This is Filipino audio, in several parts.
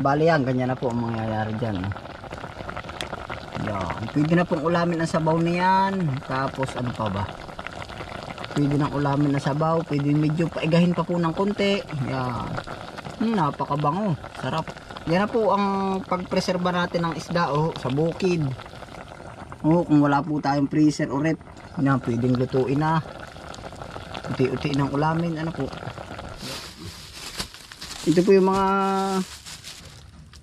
Bali yan, ganyan na po ang mangyayari dyan. Yan. Pwede na pong ulamin ang sabaw niyan. Tapos ano pa ba? Pwede nang ulamin ang sabaw. Pwede medyo paigahin pa po ng konti. Yan. Hmm, napakabango. Sarap. Yan na po ang pagpreserba natin ng isda oh, sa bukid. Oh, kung wala po tayong freezer o rep, yan, pwedeng lutuin na. Uti-uti ng ulamin. Ano po? Ito po yung mga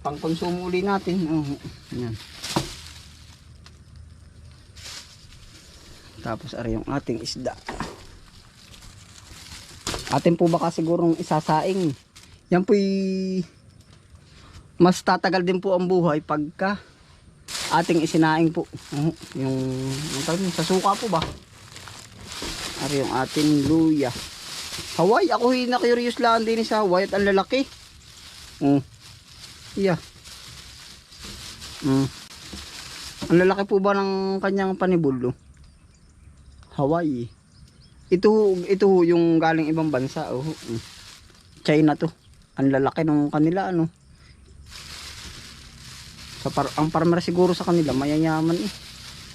pangkonsumo uli natin. Oh, yan. Tapos ari yung ating isda. Atin po baka sigurong isasaing. Yan po mas tatagal din po ang buhay pagka ating isinaing po. Oh, yung, yung tawag sa suka po ba? Ari yung ating luya. Hawaii, ako na curious lang din sa Hawaii at ang lalaki. Oh. Yeah. Mm. Ang lalaki po ba ng kanyang panibuldo? Hawaii. Ito ito yung galing ibang bansa oh. Mm. China to. Ang lalaki ng kanila ano. Sa par ang farmer siguro sa kanila mayayaman eh.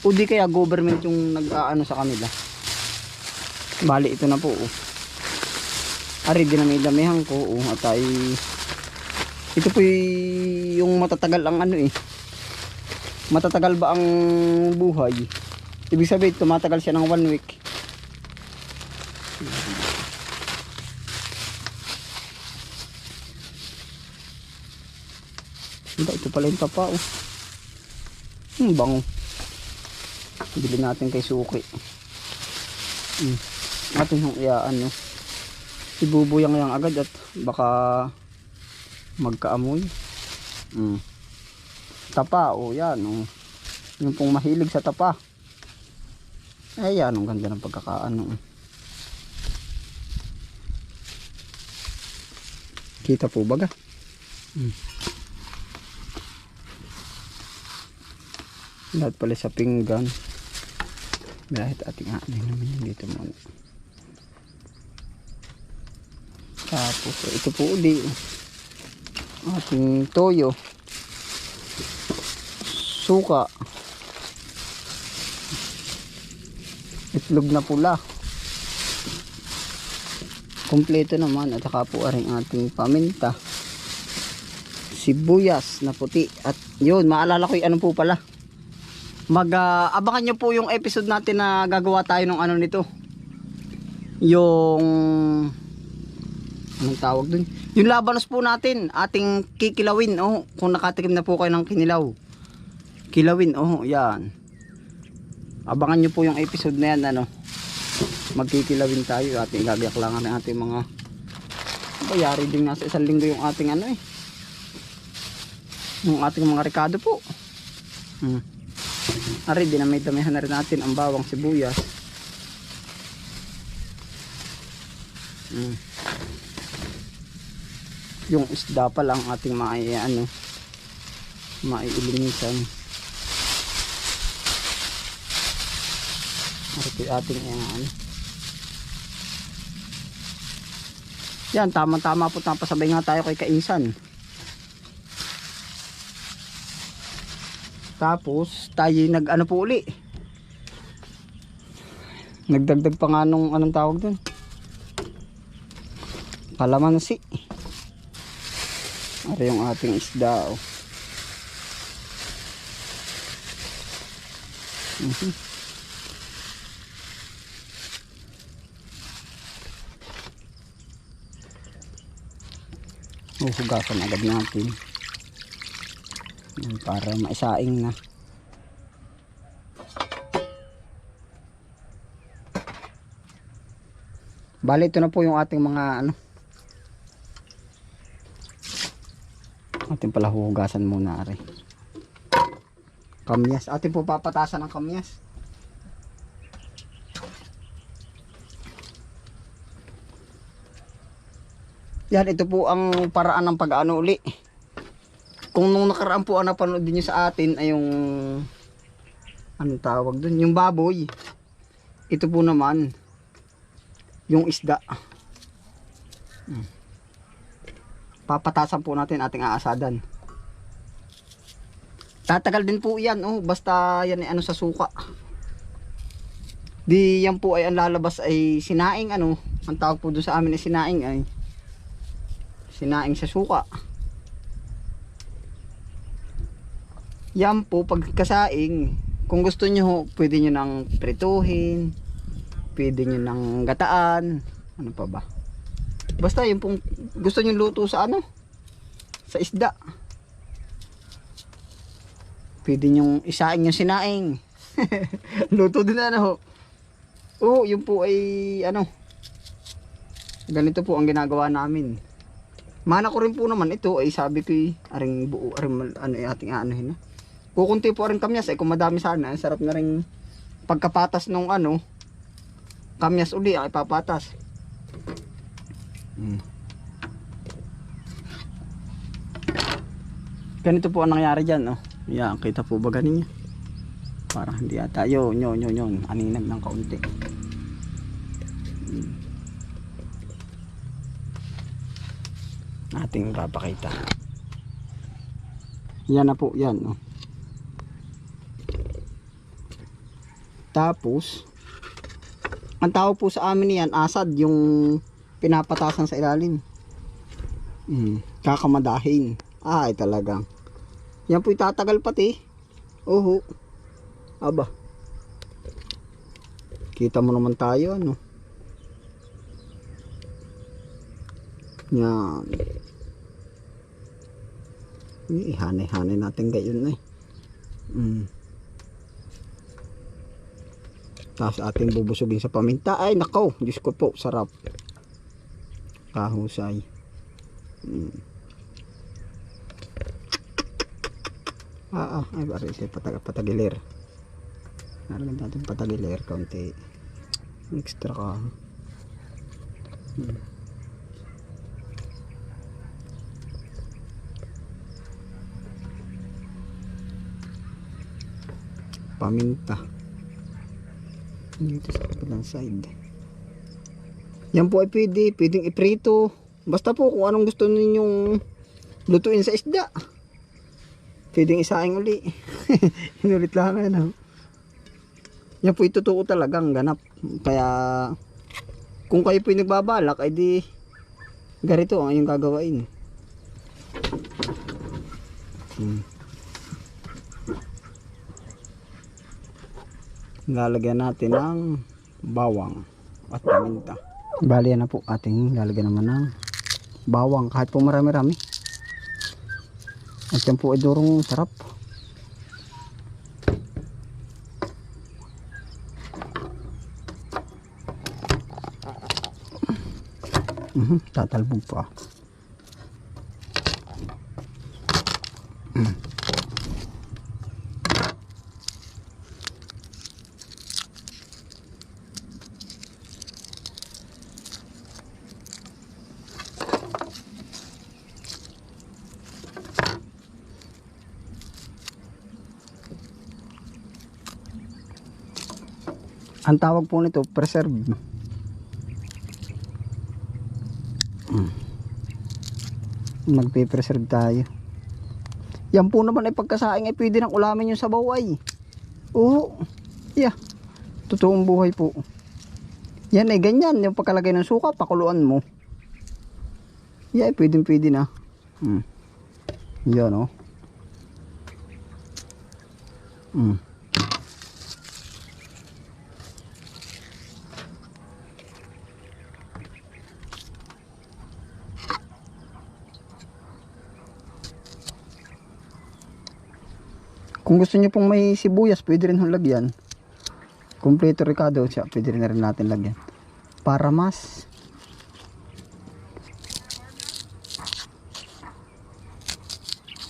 O di kaya government yung nag-aano sa kanila. Bali ito na po oh. Ari dinami-damihan ko oh at ay ito po yung matatagal ang ano eh. Matatagal ba ang buhay? Ibig sabihin tumatagal siya ng one week. Ito, ito pala yung tapa oh. Hmm, bango. Bili natin kay Suki. Hmm. Atin yung iyaan no. Ibubuyang yang agad at baka magkaamoy. Hmm. Tapa, oh yan oh. Yung pong mahilig sa tapa. Ayan, ang ganda ng pagkakaano. oh. Kita po baga? Hmm. Lahat pala sa pinggan. Dahil ating aanay naman dito muna. Tapos oh, ito po uli. Ating toyo. Suka. Itlog na pula. Kompleto naman at saka po aring ating paminta. Sibuyas na puti. At yun, maalala ko yung ano po pala mag ah, abangan nyo po yung episode natin na gagawa tayo ng ano nito yung anong tawag dun yung labanos po natin ating kikilawin oh kung nakatikim na po kayo ng kinilaw kilawin oh yan abangan nyo po yung episode na yan ano magkikilawin tayo ating gagayak lang ang ating mga bayari din nasa isang linggo yung ating ano eh yung ating mga rekado po hmm. Ari, dinamay-damihan na rin natin ang bawang sibuyas. Mm. Yung isda pa lang ating mai ano maiilinisan. Yung ating ano. Yan, tama-tama po napasabay nga tayo kay Kainsan. Tapos tayo nag ano po uli. Nagdagdag pa nga nung anong tawag dun. Kalamansi. Ano yung ating isda oh. Mhm. Huhugasan agad natin. Yan, para maisaing na bali ito na po yung ating mga ano ating pala huhugasan muna ari. Kamyas. Ating po papatasan ng kamyas. Yan ito po ang paraan ng pag-ano uli. Kung nung nakaraan po ang napanood din sa atin ay yung anong tawag dun? Yung baboy. Ito po naman yung isda. Hmm. Papatasan po natin ating aasadan Tatagal din po yan, oh, basta yan ay ano sa suka. Di yan po ay ang lalabas ay sinaing ano, ang tawag po doon sa amin ay sinaing ay sinaing sa suka. Yan po pagkasaing, kung gusto nyo pwede nyo nang prituhin, pwede nyo nang gataan, ano pa ba? Basta yung pong gusto nyo luto sa ano, sa isda. Pwede nyo isaing yung sinaing. luto din na ano. Oo, yun po ay ano, ganito po ang ginagawa namin. Mana ko rin po naman ito ay sabi ko eh, aring buo, aring ano ay ating aanohin na. Kukunti po rin kamyas ay kung madami sana, sarap na rin pagkapatas nung ano, kamyas uli ay papatas. Ganito po ang nangyari dyan, oh. Yan, kita po ba ganin niya? Parang hindi ata. Yun, yun, yun, yun. Aninag ng kaunti. Hmm. Ating papakita. Yan na po, yan, oh. Tapos, ang tawag po sa amin niyan, asad, yung pinapatasan sa ilalim. Mm, kakamadahin. Ay, talagang. Yan po itatagal pati. Oho. Aba. Kita mo naman tayo, ano. Yan. Ihanay-hanay natin gayon eh. Mm. Tapos ating bubusugin sa paminta. Ay, nako. Diyos ko po, sarap. Kahusay. Mm. Ah, ah. Ay, bari siya patag patagilir. Nalagyan natin patagilir. Kaunti. Extra ka. Mm. Paminta dito sa kabilang side yan po ay pwede pwedeng iprito. Basta po kung anong gusto ninyong lutuin sa isda. Pwedeng isaing uli. Inulit lang ano. Yan po itutuko talagang ganap. Kaya kung kayo po yung nagbabalak ay di ganito ang inyong gagawain. Hmm. lalagyan natin ng bawang at paminta. Bali na po ating lalagyan naman ng bawang kahit po marami-rami. At yan po ay durong sarap. Mhm, tatalbog pa. Ang tawag po nito, preserve. Mm. Magpe-preserve tayo. Yan po naman ay pagkasaing ay pwede nang ulamin yung sabaw ay. Oo. Yeah. Totoong buhay po. Yan ay ganyan. Yung pagkalagay ng suka, pakuluan mo. Yeah, pwede pwede na. Hmm. Yan oh. Hmm. Kung gusto niyo pong may sibuyas, pwede rin hong lagyan. Kompleto ricado siya, pwede rin na rin natin lagyan. Para mas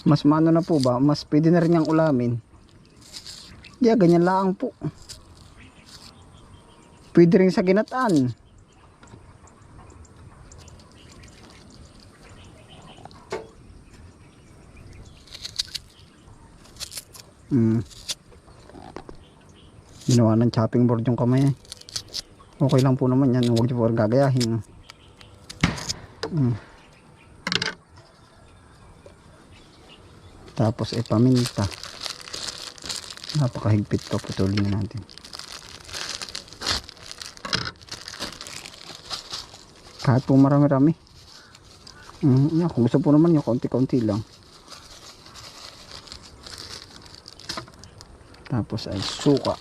mas mano na po ba, mas pwede na rin yung ulamin. Yeah, ganyan lang po. Pwede rin sa ginataan. Mm. Ginawa ng chopping board yung kamay. Okay lang po naman yan. Huwag niyo po gagayahin. Mm. Tapos eh paminta. Napakahigpit pa putulin na natin. Kahit po marami-rami. Mm, yeah, kung gusto po naman yung konti-konti lang. Tapos ay suka.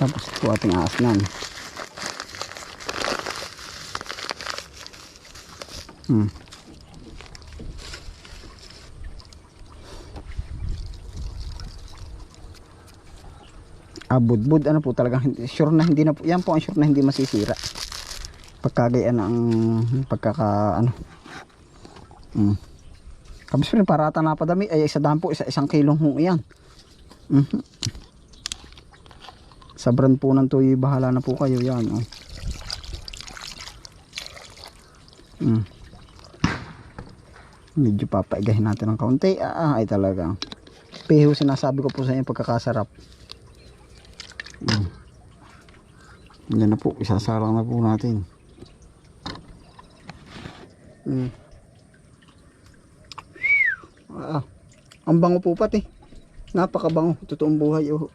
Tapos ito ating aasnan. Hmm. abudbud ano po hindi, sure na hindi na po yan po ang sure na hindi masisira pagkagayaan ang pagkaka ano mm. kapis pa rin parata na padami ay isa daan po isa isang kilong ho yan mhm sa brand po ng tuyo bahala na po kayo yan oh. mm. medyo papaigahin natin ng kaunti ah, ay talaga peho sinasabi ko po sa inyo pagkakasarap Mm. Yan na po, isasalang na po natin. Mm. Ah, ang bango po pati. Napakabango, totoong buhay oh.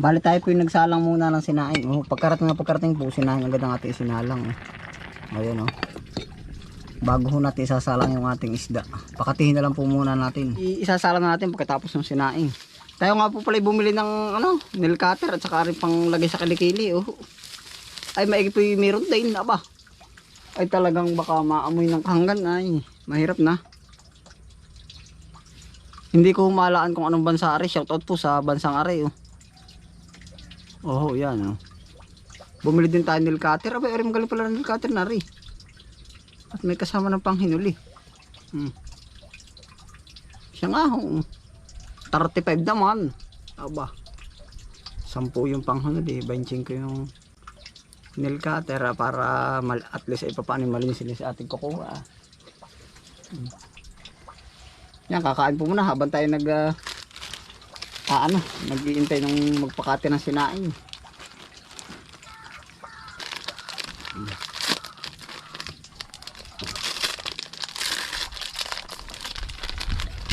Bali tayo po yung nagsalang muna ng sinaing. Oh, pagkarating na pagkarating po, sinaing agad ang ating sinalang. Oh. Ayun oh. Bago ho natin isasalang yung ating isda. Pakatihin na lang po muna natin. I- isasalang na natin pagkatapos ng sinaing. Tayo nga po pala bumili ng ano, nail cutter at saka rin pang lagay sa kilikili. Oh. Ay maigi po yung meron din aba. Ay talagang baka maamoy ng hanggan ay mahirap na. Hindi ko humalaan kung anong bansa ari. Shoutout po sa bansang ari. Oh. Oh, yan oh. Bumili din tayo nail cutter. Abay, ari magaling pala ng cutter na rin. At may kasama ng panghinuli. Hmm. Siya nga oh. 35 naman. Aba. 10 yung panghunod eh. 25 ko yung nail cutter para mal at least ay paano malinis sa ating kukuha. Hmm. Yan, kakain po muna habang tayo nag ah, ah, ano, nag-iintay ng magpakati ng sinaing. Hmm.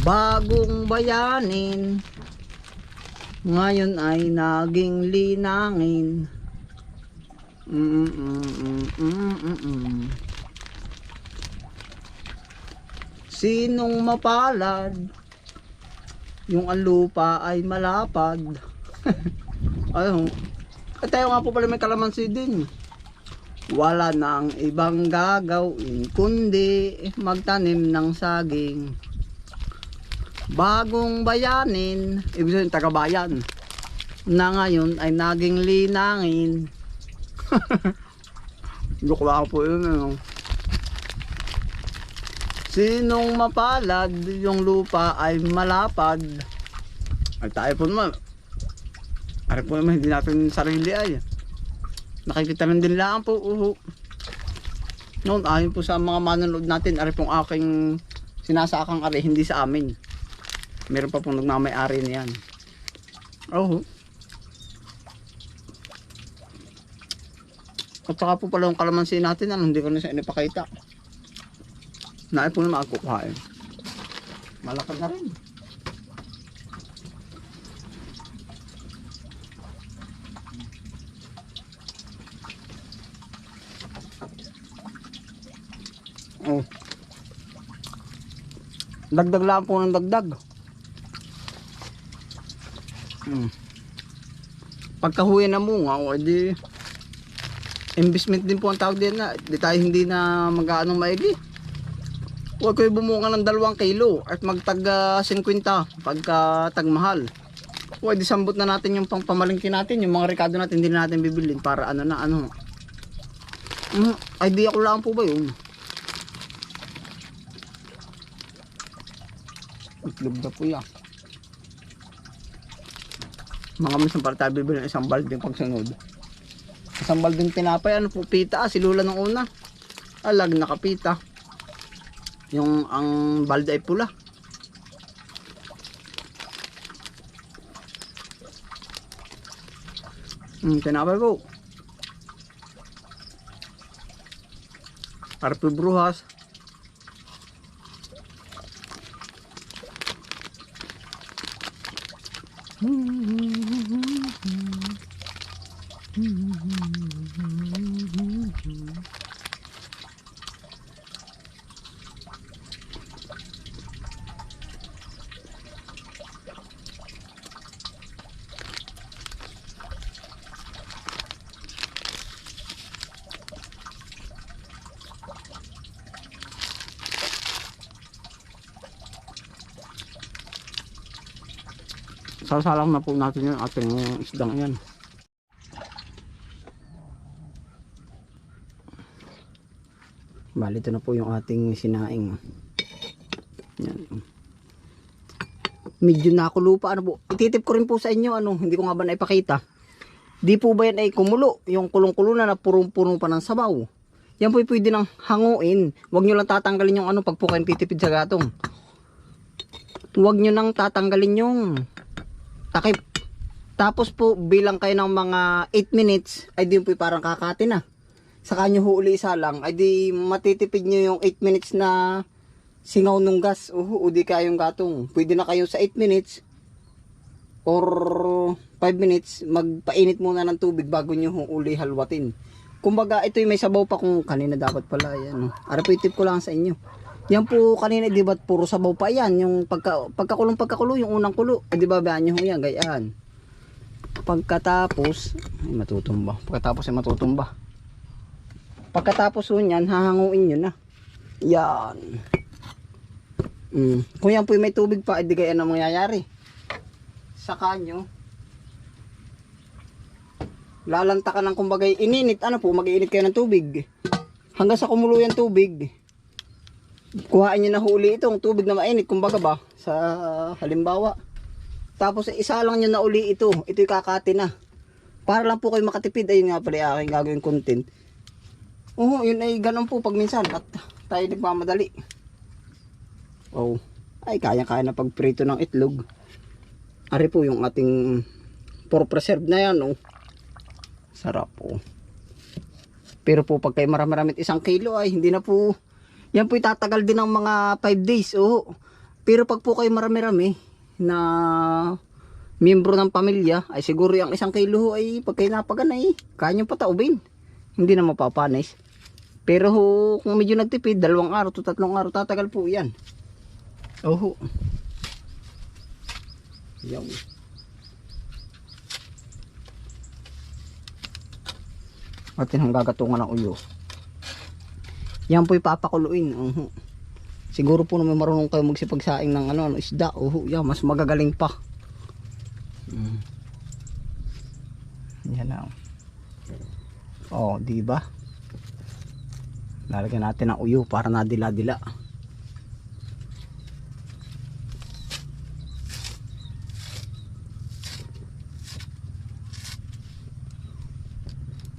Bagong bayanin Ngayon ay naging linangin mm mm mm mm mm mm. Sinong mapalad Yung ang lupa ay malapad Ayun At tayo nga po pala may kalamansi din Wala nang ibang gagawin Kundi magtanim ng saging bagong bayanin, ibig sabihin taga-bayan, na ngayon ay naging linangin. Joke lang po yun. Ano. Sinong mapalad, yung lupa ay malapad. Ay tayo po naman. Ay po naman, hindi natin sarili ay. Nakikita lang din lang po. Uho. Noon, ayon po sa mga manonood natin, ari pong aking sinasakang ari, hindi sa amin meron pa pong nagmamay-ari niyan. Oh. At saka po pala yung kalamansi natin, ano, hindi ko na sa inipakita. Naay po na makukuhain. Malakad na rin. Oh. Dagdag lang po ng dagdag. Hmm. Pagkahuwi na munga, o di investment din po ang tawag din na di tayo hindi na mag-aanong maigi. Huwag kayo bumunga ng dalawang kilo at magtag ah, 50 pagka tagmahal. Di sambot na natin yung pang pamalingki natin, yung mga rekado natin hindi na natin bibilin para ano na ano. Mm, idea ko lang po ba yun? Itlog na yan. Mga minsan para tayo bibili ng isang balding pagsunod. Isang balding tinapay, ano po, pita, ah, si Lula nung una. Alag, nakapita. Yung ang balde ay pula. Hmm, tinapay po. Para po sasalang na po natin yung ating isdang yan. Bali, ito na po yung ating sinaing. Yan. Medyo nakulo pa. Ano po? Ititip ko rin po sa inyo. Ano, hindi ko nga ba naipakita. Di po ba yan ay kumulo? Yung kulong-kulo na na purong-puno pa ng sabaw. Yan po ay pwede nang hanguin. Huwag nyo lang tatanggalin yung ano pag po kayo titipid sa gatong. Huwag nyo nang tatanggalin yung takip. Tapos po bilang kayo ng mga 8 minutes ay di po parang kakati na. Saka nyo huli isa lang ay di matitipid nyo yung 8 minutes na singaw nung gas. Uhu, o di kayong gatong. Pwede na kayo sa 8 minutes or 5 minutes magpainit muna ng tubig bago nyo uli halwatin. Kumbaga ito yung may sabaw pa kung kanina dapat pala yan. Ara po tip ko lang sa inyo. Yan po kanina di ba puro sabaw pa yan. Yung pagka, pagkakulong pagkakulo yung unang kulo. Eh, di ba ba nyo yan gayaan. Pagkatapos ay matutumba. Pagkatapos ay matutumba. Pagkatapos po niyan hahanguin nyo na. Yan. Mm. Kung yan po may tubig pa, edi gaya na mangyayari. Sa kanyo, lalanta ka ng kumbagay ininit, ano po, mag-iinit kayo ng tubig. Hanggang sa kumulo yung tubig, kuhain nyo na huli itong tubig na mainit, kumbaga ba, sa halimbawa. Tapos isa lang nyo na uli ito, ito yung kakati na. Para lang po kayo makatipid, ayun nga pala aking gagawin content. Oo, yun ay ganun po pag minsan at tayo nagmamadali. Oh, ay kaya-kaya na pagprito ng itlog. Ari po yung ating for preserve na yan, oh. Sarap po. Pero po pag kayo marami-ramit isang kilo ay hindi na po yan po itatagal din ng mga 5 days. Oh. Pero pag po kayo marami-rami na miyembro ng pamilya ay siguro yung isang kilo ay pag kayo napaganay kaya nyo pataubin. Hindi na mapapanis. Pero ho, kung medyo nagtipid, dalawang araw to tatlong araw tatagal po yan. Oh. Yan. atin ang gagatungan ng uyo yan po ipapakuluin uh siguro po naman marunong kayo magsipagsaing ng ano, ano isda. Uh yan, mas magagaling pa. Mm. yan na. Oh di ba? Lalagyan natin ng uyo para nadila-dila.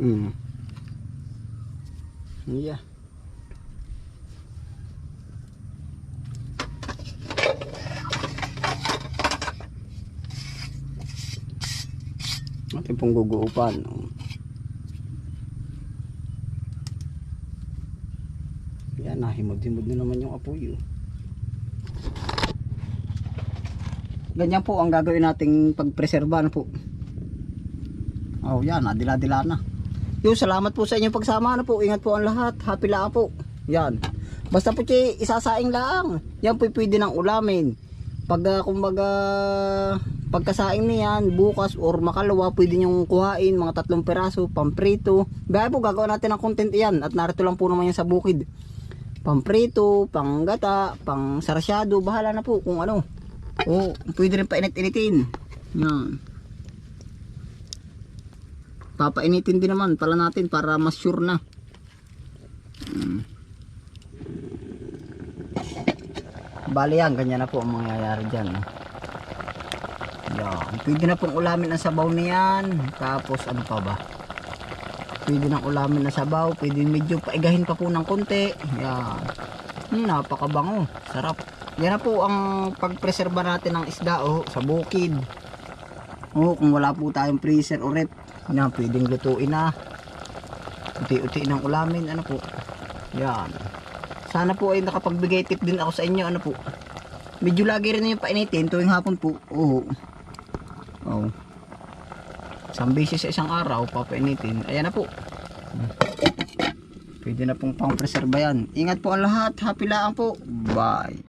Mm. Yeah. Ating pong guguupan. Yan, nahimod-himod na naman yung apoy. Oh. Ganyan po ang gagawin nating pagpreserba na po. Oh, yan, nadila-dila na. Yo, salamat po sa inyong pagsama na po. Ingat po ang lahat. Happy lang po. Yan. Basta po chi, isasaing lang. Yan po pwede ng ulamin. Pag uh, kumbaga pagkasaing niyan bukas or makalawa pwede nyong kuhain mga tatlong peraso pamprito. Gaya po gagawa natin ng content yan at narito lang po naman yan sa bukid. Pamprito panggata pang sarasyado bahala na po kung ano. O pwede rin painit-initin. Yan. Papainitin din naman pala natin para mas sure na. Hmm. Bali yan ganyan na po ang mangyayari dyan yan. Pwede na pong ulamin ang sabaw niyan tapos ano pa ba? Pwede nang ulamin ang sabaw. Pwede medyo paigahin pa po ng konti. Yan. Hmm, napakabango. Sarap. Yan na po ang pagpreserba natin ng isda oh, sa bukid. Oh, kung wala po tayong freezer o rep pwedeng lutuin na. Uti-uti ng ulamin, ano po. Yan. Sana po ay nakapagbigay tip din ako sa inyo, ano po. Medyo lagi rin yung painitin tuwing hapon po. Oo. Oh. Isang beses sa isang araw, papainitin. Ayan na po. Pwede na pong pang-preserve yan. Ingat po ang lahat. Happy lang po. Bye.